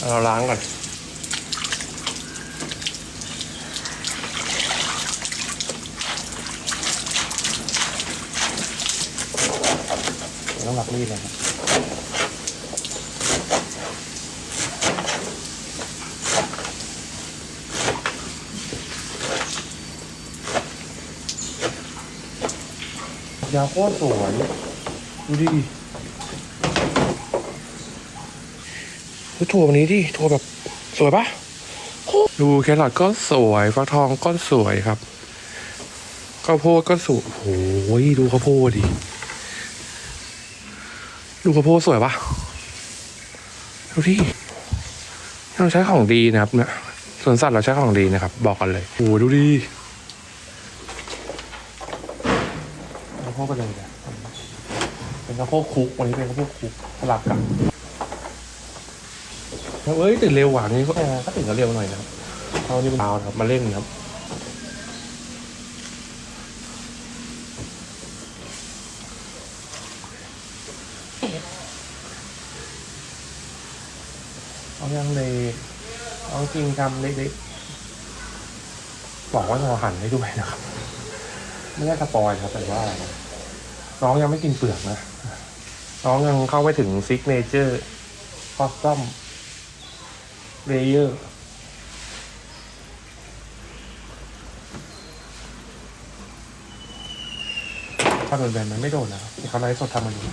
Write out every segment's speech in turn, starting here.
เราล้างก่อนต้องรับมีดเลยครับยาวโคตรสวยดูดิ ดูถั่ววันนี้ดิถั่วแบบสวยปะโคตรดูแครอทก็สวยฟักทองก็สวยครับข้าวโพดก็สวยโอ้ยดูข้าวโพดดิ ดูข้าวโพดสวยปะดูดิเราใช้ของดีนะครับเนี่ยสวนสัตว์เราใช้ของดีนะครับ บอกกันเลยโอ้ดูดิข้าวโพดกันเลยเนี่ยเป็นข้าวโพดคลุกวันนี้เป็นข้าวโพดคลุกสลับกัน เฮ้ยตื่นเร็วหวานนี้ก็ก็ตื่นกันเร็วหน่อยนะครับเอานี่เป็นเช้านะครับมาเล่นนะครับเอายังเลยเอาจริงทำเล็กๆบอกว่าเราหั่นให้ด้วยนะครับ ไม่ได้สปอยครับแต่ว่า น้องยังไม่กินเปลือกนะ น้องยังเข้าไม่ถึงซิกเนเจอร์คอสตอม เลเยอร์ถ้าโดนแบนมันไม่โดนนะที่เขาไลฟ์สดทำมันอยู่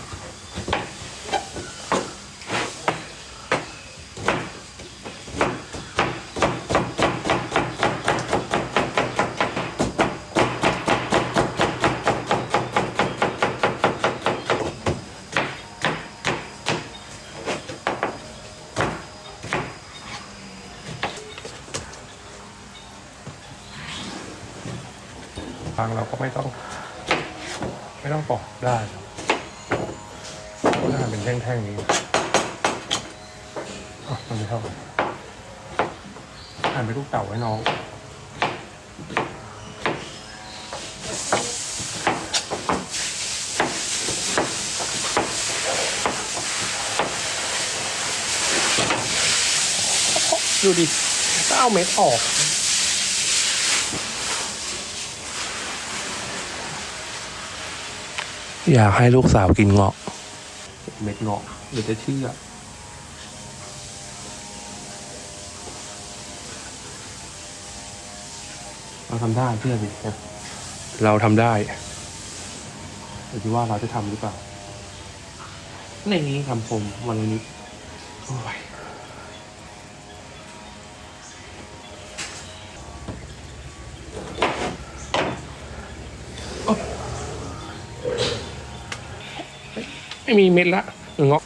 ทางเราก็ไม่ต้อง ไม่ต้องปอกได้ก็ทำเป็นแท่งๆนี้อะมันไม่เท่ากันหั่นเป็นลูกเต่าไว้น้องดูดิถ้าเอาเม็ดออก อยากให้ลูกสาวกินเงาะ เม็ดเงาะเดี๋ยวจะเชื่อเราทำได้เชื่อดินะเราทำได้อยู่ที่ว่าเราจะทำหรือเปล่า ในนี้คำคมวันนี้โอ้ย ไม่มีเม็ดละเงาะ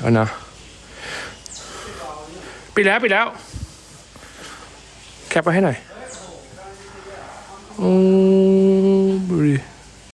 เอานะปิดแล้วปิดแล้ว แคปไปให้หน่อยอืม